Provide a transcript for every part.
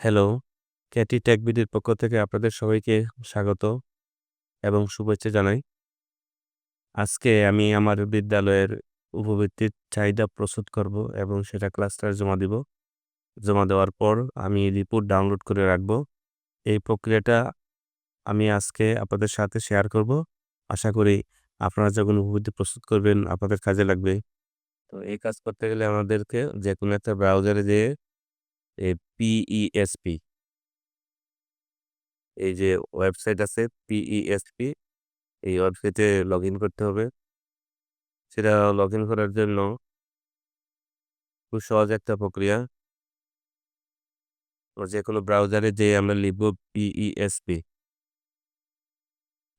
Hello, ক্যাটি টেকবিডির পক্ষ থেকে আপনাদের সবাইকে স্বাগত এবং শুভেচ্ছা জানাই। আজকে আমি আমার বিদ্যালয়ের উপবৃত্তির চাহিদা প্রস্তুত করব এবং সেটা ক্লাস্টারে জমা দিব। জমা দেওয়ার পর আমি রিপোর্ট ডাউনলোড করে রাখব। এই প্রক্রিয়াটা আমি আজকে আপনাদের সাথে শেয়ার করব। আশা করি আপনারা যখন উপবৃত্তি প্রস্তুত করবেন আপনাদের কাজে লাগবে। তো এই কাজ করতে গেলে আমাদেরকে যে কোনো একটা ব্রাউজারে যেয়ে পিইএসপি এই যে ওয়েবসাইট আছে পিইএসপি এই ওয়েবসাইটে লগ ইন করতে হবে। সেটা লগ ইন করার জন্য খুব সহজ একটা প্রক্রিয়া। যে কোনো ব্রাউজারে যে আমরা লিখব পিইএসপি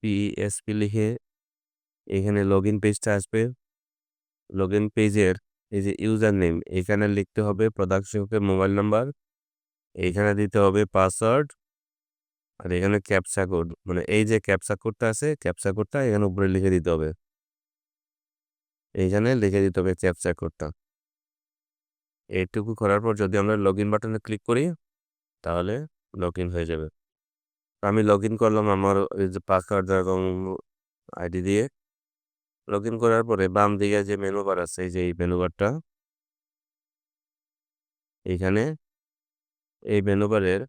পিইএসপি লিখে এখানে লগ ইন পেজটা আসবে। লগ ইন পেজের এই যে ইউজার নেম এখানে লিখতে হবে প্রধান শিক্ষকের মোবাইল নাম্বার, এইখানে দিতে হবে পাসওয়ার্ড, আর এখানে ক্যাপচা কোড মানে এই যে ক্যাপচা কোডটা আছে ক্যাপচা কোডটা এখানে উপরে লিখে দিতে হবে। এইখানে লিখে দিতে হবে ক্যাপচা কোডটা। এইটুকু করার পর যদি আমরা লগ ইন বাটনে ক্লিক করি, তাহলে লগ ইন হয়ে যাবে। আমি লগ ইন করলাম আমার যে পাসওয়ার্ড এবং আইডি দিয়ে। লগ ইন করার পরে বাম দিকে যে মেনু বার আছে, এই যে এই মেনু বারটা এইখানে এই মেনু বারের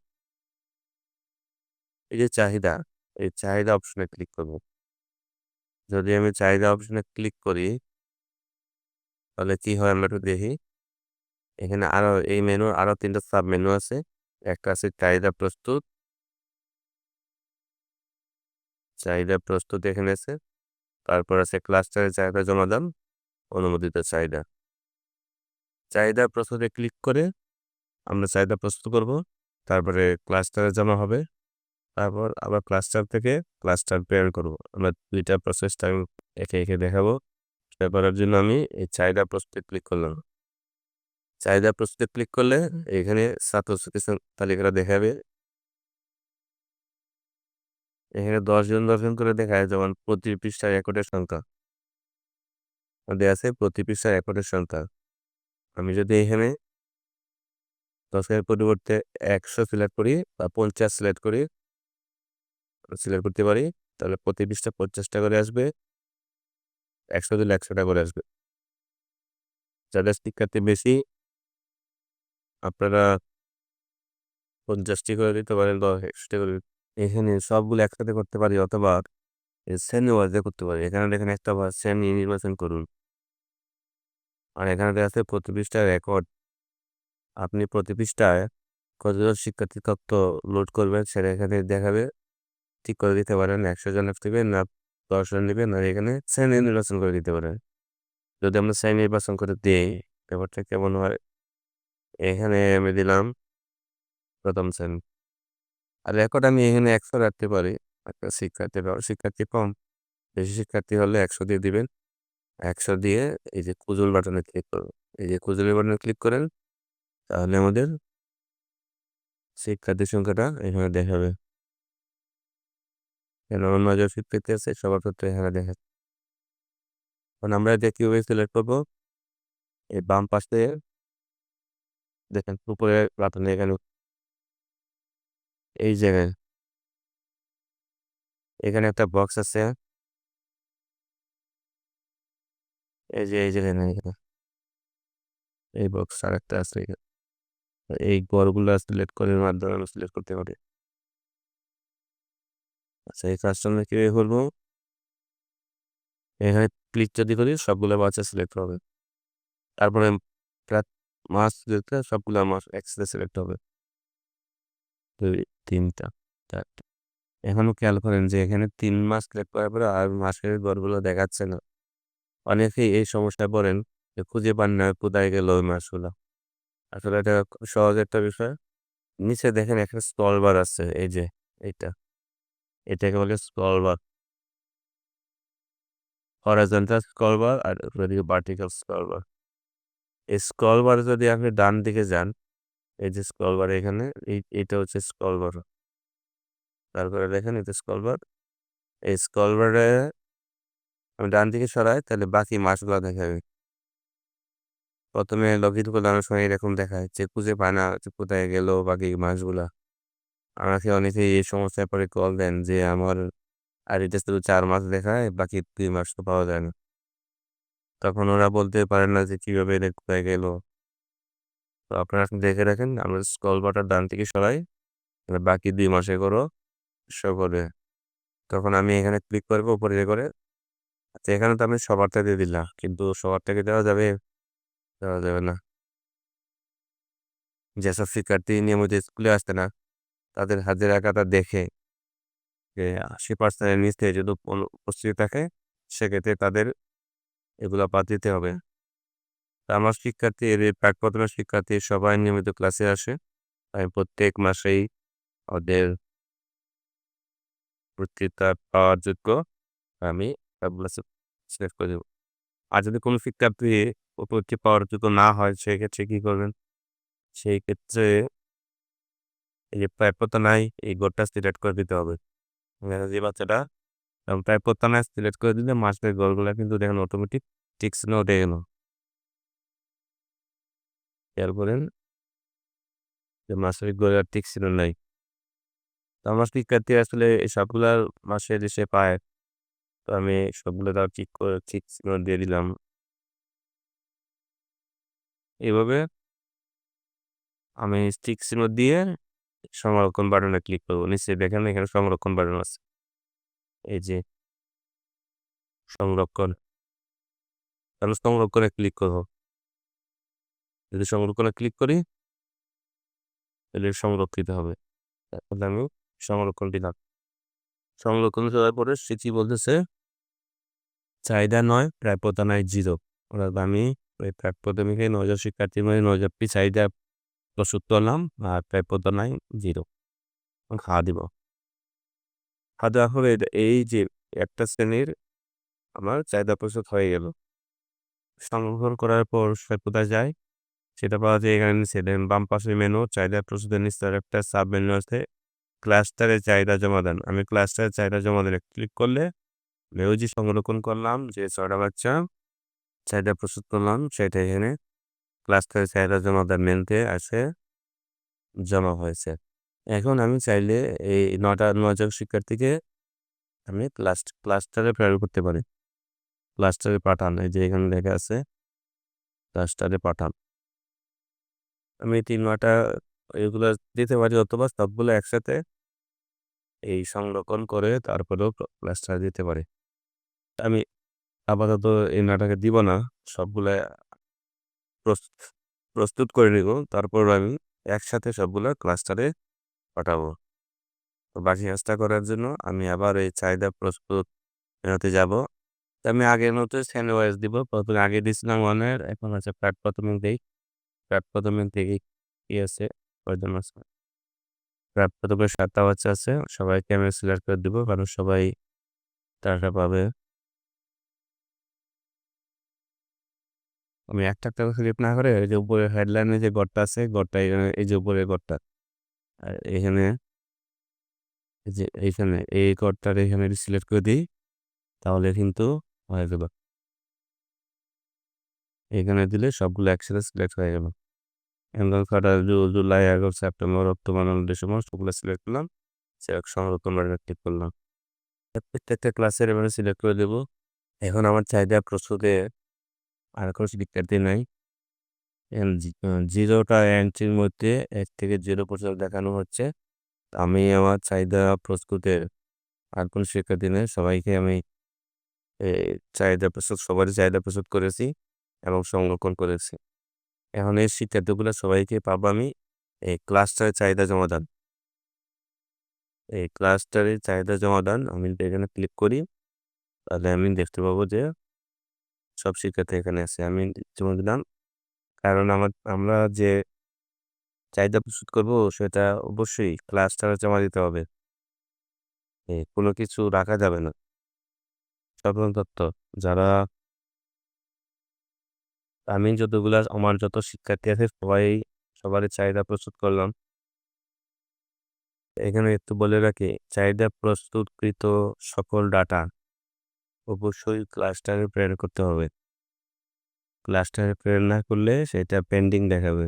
এই যে চাহিদা, এই চাহিদা অপশনে ক্লিক করব। যদি আমি চাহিদা অপশনে ক্লিক করি, তাহলে কি হয় আমরা একটু দেখি। এখানে আরও এই মেনুর আরও তিনটা সাব মেনু আছে। একটা আছে চাহিদা প্রস্তুত। চাহিদা প্রস্তুত এখানে আছে। তারপর আছে ক্লাস্টারের চাহিদা জমা দান অনুমোদিত চাহিদা। চাহিদা প্রস্তুতে ক্লিক করে আমরা চাহিদা প্রস্তুত করব, তারপরে ক্লাস্টারে জমা হবে, তারপর আবার ক্লাস্টার থেকে ক্লাস্টার প্রেরণ করব। আমরা দুইটা প্রসেসটা আমি একে একে দেখাবো, সেটা করার জন্য আমি এই চাহিদা প্রস্তুতে ক্লিক করলাম। চাহিদা প্রস্তুতে ক্লিক করলে এখানে ছাত্র তালিকাটা দেখাবে এখানে দশজন দশজন করে দেখায় যেমন প্রতি পৃষ্ঠার রেকর্ডের সংখ্যা। দেওয়া আছে প্রতি পৃষ্ঠার রেকর্ডের সংখ্যা। আমি যদি এখানে দশের পরিবর্তে একশো সিলেক্ট করি বা পঞ্চাশ সিলেক্ট করি সিলেক্ট করতে পারি, তাহলে প্রতি পৃষ্ঠা পঞ্চাশটা করে আসবে, একশো দিলে একশোটা করে আসবে। যাদের শিক্ষার্থী বেশি, আপনারা পঞ্চাশটি করে দিতে পারেন বা একশোটি করে এখানে সবগুলো একসাথে করতে পারি অথবা শ্রেণি ওয়াইজে করতে পারি। এখানে দেখেন একটা শ্রেণি নির্বাচন করুন। আর এখানে দেখা আছে প্রতি পৃষ্ঠায় রেকর্ড আপনি প্রতি পৃষ্ঠায় কতজন শিক্ষার্থী তথ্য লোড করবেন সেটা এখানে দেখাবে। ঠিক করে দিতে পারেন একশো জন নেবেন না দশ জন নেবেন আর এখানে শ্রেণি নির্বাচন করে দিতে পারেন। যদি আমরা শ্রেণি নির্বাচন করে দিই, ব্যাপারটা কেমন হয়? এখানে আমি দিলাম প্রথম শ্রেণি। আর রেকর্ড আমি এখানে একশো রাখতে পারি। একটা শিক্ষার্থী শিক্ষার্থী কম, বেশি শিক্ষার্থী হলে একশো দিয়ে দিবেন। একশো দিয়ে এই যে কুজুল বাটনে ক্লিক করুন। এই যে কুজুল বাটনে ক্লিক করেন, তাহলে আমাদের শিক্ষার্থীর সংখ্যাটা এখানে দেখাবে। কেন অন্য যে আছে, সবার ক্ষেত্রে এখানে দেখা এখন আমরা এটা কীভাবে সিলেক্ট করব, এই বাম পাশে দেখেন উপরে বাটনে এখানে এই জায়গায় এখানে। একটা বক্স আছে। এই যে, এই জায়গায় এই বক্স আর একটা আছে। এই গড়গুলো সিলেক্ট করে মাধ্যমে আমি সিলেক্ট করতে পারি। আচ্ছা এই কাজটা আমরা কীভাবে করব? এখানে ক্লিক যদি করি, সবগুলো বাচ্চা সিলেক্ট হবে। তারপরে যেতে, সবগুলো মাস একসাথে সিলেক্ট হবে। দুই তিনটা, চারটা। এখনও খেয়াল করেন যে, এখানে তিন মাস সিলেক্ট করার পরে আর মাসের গড়গুলো দেখাচ্ছে না। অনেকেই এই সমস্যায় পড়েন যে, খুঁজে পান না কোথায় গেল ওই মাসগুলো। আসলে এটা সহজ একটা বিষয়। নিচে দেখেন একটা স্কল বার আছে, এই যে, এইটা। এটাকে বলে scroll bar horizontal scroll bar আর ভার্টিক্যাল স্কল বার এই স্কল বার যদি আপনি ডান দিকে যান এই যে স্কল বার এখানে এটা হচ্ছে স্কল বার তারপরে দেখেন এটা স্কল বার এই স্কল বারে আমি ডান দিকে সরাই, তাহলে বাকি মাসগুলো দেখাবে। প্রথমে লগ ইন করলে সময় এরকম দেখায় যে খুঁজে পায় না কোথায় গেল বাকি মাসগুলা। আমাকে অনেকেই এই সমস্যায় পরে কল দেন যে আমার আইডিতে শুধু চার মাস দেখায়, বাকি দুই মাস তো পাওয়া যায় না। তখন ওরা বলতে পারে না যে কীভাবে এটা কোথায় গেল। তো আপনারা দেখে রাখেন, আমরা স্কল বাটার ডান থেকে সরাই বাকি দুই মাসে করো শো করবে তখন আমি এখানে ক্লিক করব উপরে করে। আচ্ছা এখানে তো আমি সবারটা দিয়ে দিলাম, কিন্তু সবার থেকে দেওয়া যাবে? দেওয়া যাবে না। যেসব শিক্ষার্থী নিয়মিত স্কুলে আসতে না, তাদের হাজির রাখাটা দেখে যে আশি পার্সেন্টের নিচ থেকে যদি উপস্থিত থাকে, সেক্ষেত্রে তাদের এগুলো বাদ দিতে হবে। আমার শিক্ষার্থী, এর শিক্ষার্থী সবাই নিয়মিত ক্লাসে আসে। আমি প্রত্যেক মাসেই ওদের বক্তৃতা পাওয়ার যোগ্য আমি সিলেক্ট করে দেব। আর যদি কোনো শিক্ষার্থী উপস্থিতি পাওয়ার যোগ্য না হয়, সেক্ষেত্রে কী করবেন? সেই ক্ষেত্রে এই যে প্রাপ্যতা নাই এই গোটটা সিলেক্ট করে দিতে হবে। যে বাচ্চাটা প্রাপ্যতা নাই সিলেক্ট করে দিলে মাসের গোলগুলো কিন্তু দেখেন অটোমেটিক টিক্স উঠে গেল। খেয়াল করেন যে মাসের গোল আর টিক্স নাই। তো আমার শিক্ষার্থী আসলে সবগুলা মাসে দেশে পায়, তো আমি সবগুলো তার ঠিক করে ঠিক দিয়ে দিলাম। এভাবে আমি স্টিক চিহ্ন দিয়ে সংরক্ষণ বাটনে ক্লিক করব। নিচে দেখেন এখানে সংরক্ষণ বাটন আছে। এই যে সংরক্ষণ, তাহলে সংরক্ষণে ক্লিক করব। যদি সংরক্ষণে ক্লিক করি, তাহলে সংরক্ষিত হবে। তারপরে আমি সংরক্ষণ দিলাম। সংরক্ষণ দেওয়ার পরে স্মৃতি বলতেছে, চাহিদা নয়, প্রাপ্যতা নয় জিরো অর্থাৎ আমি ওই প্রাপ্যতমিকে নজর শিক্ষার্থীর মধ্যে নজরটি চাহিদা প্রস্তুত করলাম, আর প্রাপ্যতা নাই জিরো খাওয়া দিব। খাওয়া দেওয়া হলে এই যে একটা শ্রেণির আমার চাহিদা প্রস্তুত হয়ে গেল। সংরক্ষণ করার পর কোথায় যায় সেটা পাওয়া যায় এখানে নিচে বাম পাশে মেনু চাহিদা প্রস্তুতের নিচে একটা সাব মেনু আছে ক্লাস্টারের চাহিদা জমা দেন। আমি ক্লাস্টারের চাহিদা জমা দিলে ক্লিক করলে মেউজি সংরক্ষণ করলাম যে ছয়টা বাচ্চা, চাহিদা প্রস্তুত করলাম, সেটা এখানে ক্লাস্টারের চাহিদা জমা দেন মেনতে আছে জমা হয়েছে। এখন আমি চাইলে এই নটা নজন শিক্ষার্থীকে আমি ক্লাস্ট ক্লাস্টারে প্রেরণ করতে পারি। ক্লাস্টারে পাঠান, এই যে এখানে লেখা আছে ক্লাস্টারে পাঠান। আমি তিন নটা এগুলো দিতে পারি অথবা সবগুলো একসাথে এই সংরক্ষণ করে তারপরেও প্লাস্টার দিতে পারি। আমি আপাতত এই নাটাকে দিব না, সবগুলা প্রস্তুত করে নিব, তারপর আমি একসাথে সবগুলো ক্লাস্টারে পাঠাবো। তো বাকি কাজটা করার জন্য আমি আবার এই চাহিদা প্রস্তুত মেনুতে যাব। আমি আগের মতো স্যান্ড ওয়াইজ দিব, প্রথমে আগে দিয়েছিলাম ওয়ানের এখন হচ্ছে ফ্ল্যাট প্রথমে দিই। ফ্ল্যাট প্রথমে দেখি কি আছে কয়জন আছে। প্রথমে সাতটা বাচ্চা আছে সবাইকে আমি সিলেক্ট করে দিব, কারণ সবাই টাকা পাবে। আমি একটা একটা ক্লিপ না করে এই যে উপরে হেডলাইনে যে গড়টা আছে, গড়টা এখানে এই যে উপরে গড়টা। আর এখানে যে এইখানে, এই গড়টার এখানে সিলেক্ট করে দিই, তাহলে কিন্তু হয়ে যাবে। এখানে দিলে সবগুলো একসাথে সিলেক্ট হয়ে গেল। July August September October December সবগুলো সিলেক্ট করলাম। সিলেক্ট সংরক্ষণ বাটনে ক্লিক করলাম। প্রত্যেকটা ক্লাসের এবারে সিলেক্ট করে দেবো। এখন আমার চাহিদা প্রস্তুতে আর কোনো শিক্ষার্থী নাই। জিরোটা এন্ট্রির মধ্যে এক থেকে জিরো পর্যন্ত দেখানো হচ্ছে। আমি আমার চাহিদা প্রস্তুতের আর কোনো শিক্ষার্থী নেই। সবাইকে আমি চাহিদা প্রস্তুত সবারই চাহিদা প্রস্তুত করেছি। এবং সংরক্ষণ করেছি। এখন এই শিক্ষার্থীগুলো সবাইকে পাবো আমি এই ক্লাস্টারের চাহিদা জমা জমাদান এই ক্লাস্টারের চাহিদা জমা জমাদান আমি এখানে ক্লিক করি, তাহলে আমি দেখতে পাবো যে সব শিক্ষার্থী এখানে আছে, আমি জমা দিলাম। কারণ আমার, আমরা যে চাহিদা প্রস্তুত করব, সেটা অবশ্যই ক্লাস্টারে জমা দিতে হবে। কোনো কিছু রাখা যাবে না। সাধারণ তথ্য যারা আমি যতগুলা আমার যত শিক্ষার্থী আছে, সবাই, সবারই চাহিদা প্রস্তুত করলাম। এখানে একটু বলে রাখি, চাহিদা প্রস্তুতকৃত সকল ডাটা অবশ্যই ক্লাস্টারে প্রেরণ করতে হবে। ক্লাস্টারে প্রেরণ না করলে সেটা পেন্ডিং দেখাবে।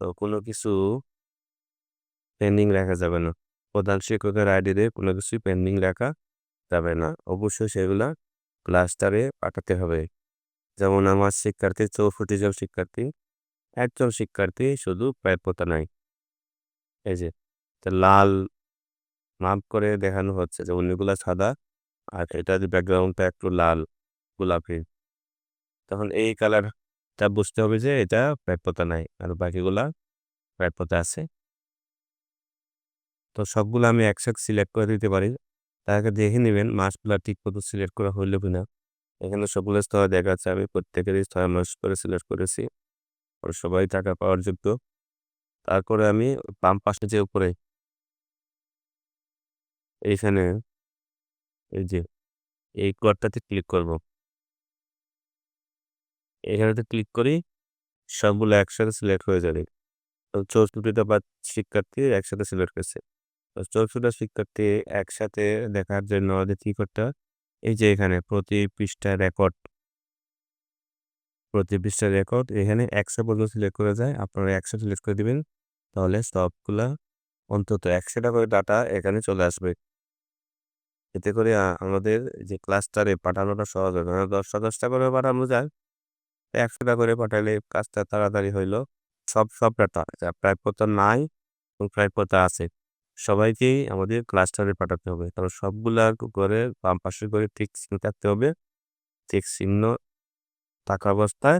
তো কোনো কিছু পেন্ডিং রাখা যাবে না। প্রধান শিক্ষকের আইডিতে কোনো কিছুই পেন্ডিং রাখা যাবে না। অবশ্যই সেগুলা ক্লাস্টারে পাঠাতে হবে। যেমন আমার শিক্ষার্থী চৌষট্টি জন শিক্ষার্থী, একজন শিক্ষার্থী শুধু প্রাপ্যতা নাই এই যে লাল মাপ করে দেখানো হচ্ছে যে অন্যগুলা সাদা আর এটা যে ব্যাকগ্রাউন্ডটা একটু লাল, গোলাপি। তখন এই কালারটা বুঝতে হবে যে এটা প্রাপ্যতা নাই আর বাকিগুলা প্রাপ্যতা আছে। তো সবগুলো আমি একসাথে সিলেক্ট করে দিতে পারি। তাকে দেখে নেবেন মাসগুলা ঠিক মতো সিলেক্ট করা হইল কিনা। এখানে সবগুলো স্তর দেখা যাচ্ছে আমি প্রত্যেকেরই স্তর মাস করে সিলেক্ট করেছি। সবাই টাকা পাওয়ার যোগ্য। তারপরে আমি বাম পাশে যে উপরে এইখানে এই যে এই কোডটাতে ক্লিক করব। এখানেতে ক্লিক করি, সবগুলো একসাথে সিলেক্ট হয়ে যাবে। চৌষট্টিটা বা শিক্ষার্থী একসাথে সিলেক্ট তো চৌষট্টিটা শিক্ষার্থী একসাথে দেখার জন্য আমাদের কী করতে এই যে এখানে প্রতি পৃষ্ঠা রেকর্ড প্রতি পৃষ্ঠা রেকর্ড এখানে একশো পর্যন্ত সিলেক্ট করে যায়। আপনারা একশো সিলেক্ট করে দিবেন, তাহলে সবগুলা অন্তত একশোটা করে ডাটা এখানে চলে আসবে। এতে করে আমাদের যে ক্লাস্টারে পাঠানোটা সহজ হবে। দশটা দশটা করে পাঠানো যায় একশোটা করে পাঠালে কাজটা তাড়াতাড়ি হইল। সব সব ডাটা যা প্রাপ্যতা নাই এবং প্রাপ্যতা আছে। সবাইকেই আমাদের ক্লাস্টারে পাঠাতে হবে। কারণ সবগুলা করে বাম পাশে করে ঠিক চিহ্ন থাকতে হবে। ঠিক চিহ্ন থাকা অবস্থায়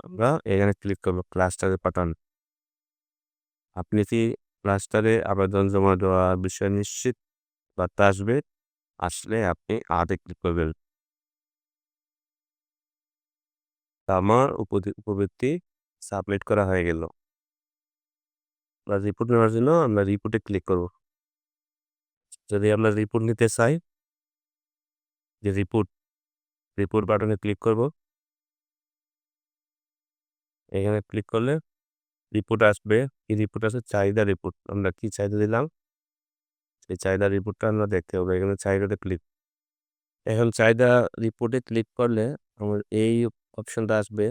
আমরা এখানে ক্লিক করব ক্লাস্টারে পাঠান। আপনি কি ক্লাস্টারে আবেদন জমা দেওয়ার বিষয়ে নিশ্চিত বার্তা আসবে? আসলে আপনি আটে ক্লিক করবেন। আমার উপবৃত্তি সাবমিট করা হয়ে গেল। রিপোর্ট নেওয়ার জন্য আমরা রিপোর্টে ক্লিক করব। যদি আমরা রিপোর্ট নিতে চাই, যে রিপোর্ট রিপোর্ট বাটনে ক্লিক করব। এখানে ক্লিক করলে রিপোর্ট আসবে। কি রিপোর্ট আছে চাহিদা রিপোর্ট আমরা কি চাহিদা দিলাম? সেই চাহিদা রিপোর্টটা আমরা দেখতে হবে এখানে চাহিদাতে ক্লিক এখন চাহিদা রিপোর্টে ক্লিক করলে আমার এই অপশনটা আসবে।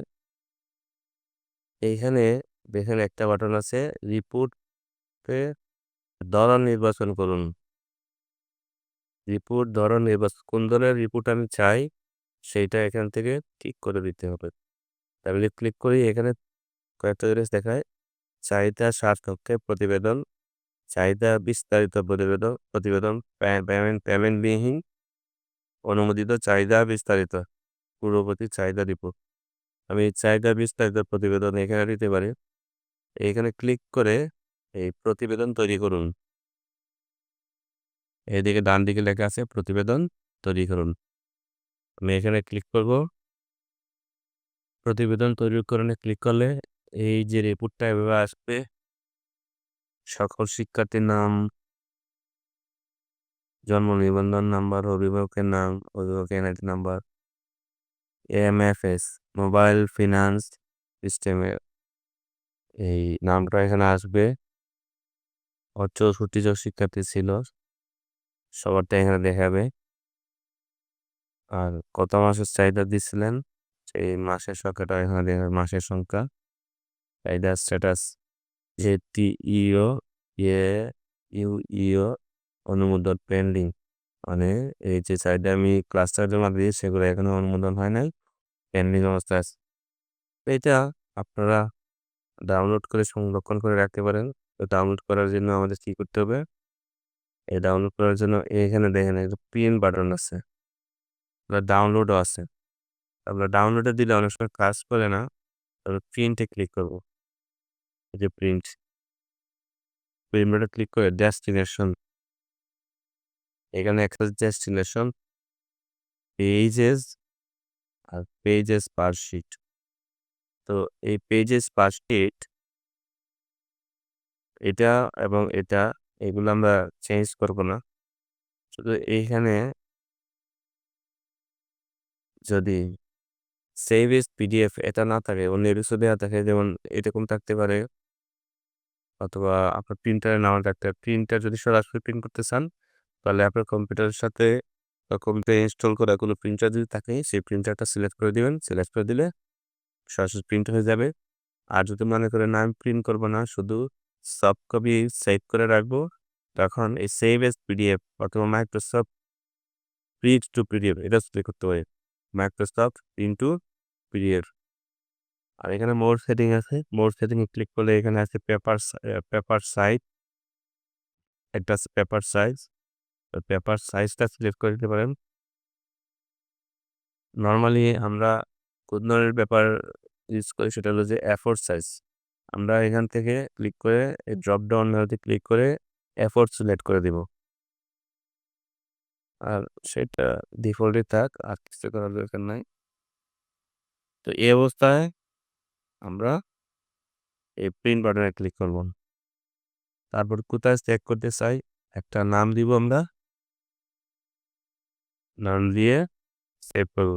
এইখানে দেখেন একটা বাটন আছে রিপোর্টে ধরন নির্বাচন করুন। রিপোর্ট ধরন নির্বাচন, কোন ধরনের রিপোর্ট আমি চাই, সেইটা এখান থেকে ঠিক করে দিতে হবে। তাহলে ক্লিক করি, এখানে কয়েকটা জিনিস দেখায়। চাহিদা সার্থকে প্রতিবেদন, চাহিদা বিস্তারিত প্রতিবেদন প্রতিবেদন পেমেন্ট পেমেন্ট বিহীন, অনুমোদিত চাহিদা বিস্তারিত, পূর্ববর্তী চাহিদা রিপোর্ট আমি চাহিদা বিস্তারিত প্রতিবেদন এখানে দিতে পারি। এখানে ক্লিক করে এই প্রতিবেদন তৈরি করুন। এদিকে ডান দিকে লেখা আছে প্রতিবেদন তৈরি করুন। আমি এখানে ক্লিক করব। প্রতিবেদন তৈরিকরণে ক্লিক করলে এই যে রিপোর্টটা এভাবে আসবে, সকল শিক্ষার্থীর নাম, জন্ম নিবন্ধন নাম্বার অভিভাবকের নাম, অভিভাবকের NID number MFS mobile finance সিস্টেমের এই নামটা এখানে আসবে। চৌষট্টি জন শিক্ষার্থী ছিল। সবারটা এখানে দেখাবে। আর কত মাসের চাহিদা দিচ্ছিলেন সেই মাসের সংখ্যাটা এখানে দেখাবে, মাসের সংখ্যা। চাহিদা স্ট্যাটাস যে টি ইও এ ইউ ইও অনুমোদন পেন্ডিং মানে এই যে চাহিদা আমি ক্লাস্টার জমা দিই সেগুলো এখনও অনুমোদন হয় নাই। পেন্ডিং অবস্থা আছে। এটা আপনারা ডাউনলোড করে সংরক্ষণ করে রাখতে পারেন। তো ডাউনলোড করার জন্য আমাদের কী করতে হবে? এই ডাউনলোড করার জন্য এখানে দেখেন একটা প্রিন্ট বাটন আছে। ডাউনলোডও আছে। আমরা ডাউনলোডে দিলে অনেক সময় কাজ করে না। তবে প্রিন্টে ক্লিক করব। এই যে প্রিন্ট প্রিন্টে ক্লিক করে ডেস্টিনেশন এখানে একটা ডেস্টিনেশন পেজেস আর পেজেস পার শিট তো এই পেজেস শিট এটা এবং এটা, এগুলো আমরা চেঞ্জ করব না। শুধু এইখানে যদি সেভ ইস পিডিএফ এটা না থাকে, অন্য কিছু দেওয়া থাকে, যেমন এরকম থাকতে পারে, অথবা আপনার প্রিন্টারে নাও থাকতে পারে। প্রিন্টার যদি সরাসরি প্রিন্ট করতে চান, তাহলে আপনার কম্পিউটারের সাথে কম্পিউটার ইনস্টল করা কোনো প্রিন্টার যদি থাকে, সেই প্রিন্টারটা সিলেক্ট করে দিবেন। সিলেক্ট করে দিলে সরাসরি প্রিন্ট হয়ে যাবে। আর যদি মনে করেন আমি প্রিন্ট করব না, শুধু সফট কপি সেভ করে রাখব, তখন এই সেভ এস পিডিএফ অথবা মাইক্রোসফট প্রিন্ট টু পিডিএফ এটা সিলেক্ট করতে পারি। মাইক্রোসফট প্রিন্ট টু পিডিএফ আর এখানে মোর সেটিং আছে। মোর সেটিংয়ে ক্লিক করলে এখানে আছে পেপার পেপার সাইজ একটা আছে পেপার সাইজ পেপার সাইজটা সিলেক্ট করে দিতে পারেন। নর্মালি আমরা কোন পেপার ইউজ করি সেটা হলো যে এফোর সাইজ আমরা এখান থেকে ক্লিক করে এই ড্রপ ডাউন মেনুতে ক্লিক করে এফোর সিলেক্ট করে দিব। আর সেটা ডিফল্টই থাক, আর কিছু করার দরকার নাই। তো এই অবস্থায় আমরা এই প্রিন্ট বাটনে ক্লিক করব। তারপর কোথায় চেক করতে চাই, একটা নাম দিব আমরা। নাম দিয়ে সেভ করব।